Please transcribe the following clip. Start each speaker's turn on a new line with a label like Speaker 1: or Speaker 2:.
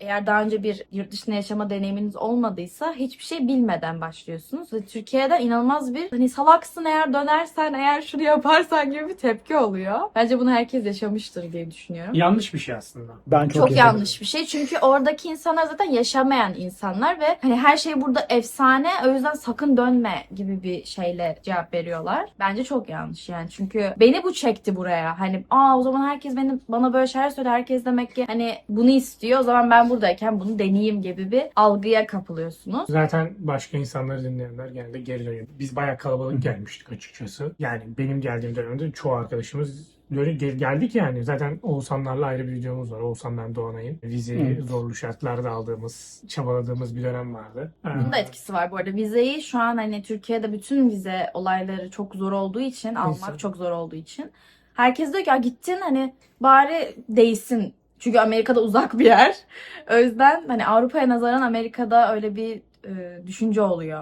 Speaker 1: eğer daha önce bir yurt dışında yaşama deneyiminiz olmadıysa hiçbir şey bilmeden başlıyorsunuz. Ve Türkiye'de inanılmaz bir hani salaksın eğer dönersen eğer şunu yaparsan gibi bir tepki oluyor. Bence bunu herkes yaşamıştır diye düşünüyorum.
Speaker 2: Yanlış bir şey aslında.
Speaker 3: Ben çok,
Speaker 1: Çok
Speaker 3: yaşadım.
Speaker 1: yanlış bir şey. Çünkü oradaki insanlar zaten yaşamayan insanlar ve hani her şey burada efsane. O yüzden sakın dönme gibi bir şeyle cevap veriyorlar. Bence çok yanlış yani. Çünkü beni bu çekti buraya. Hani aa o zaman herkes benim bana böyle şeyler söylüyor. Herkes demek ki hani bunu istiyor. O zaman ben buradayken bunu deneyeyim gibi bir algıya kapılıyorsunuz.
Speaker 2: Zaten başka insanları dinleyenler genelde geri dönüyor. Biz bayağı kalabalık gelmiştik açıkçası. Yani benim geldiğim dönemde çoğu arkadaşımız böyle gel- geldik yani. Zaten Oğuzhanlarla ayrı bir videomuz var. Oğuzhan ben Doğanay'ın vizeyi
Speaker 3: Evet.
Speaker 2: zorlu şartlarda aldığımız, çabaladığımız bir dönem vardı.
Speaker 1: Bunun da etkisi var bu arada. Vizeyi şu an hani Türkiye'de bütün vize olayları çok zor olduğu için, almak çok zor olduğu için. Herkes diyor ki ya gittin hani bari değsin. Çünkü Amerika'da uzak bir yer. O yüzden hani Avrupa'ya nazaran Amerika'da öyle bir e, düşünce oluyor.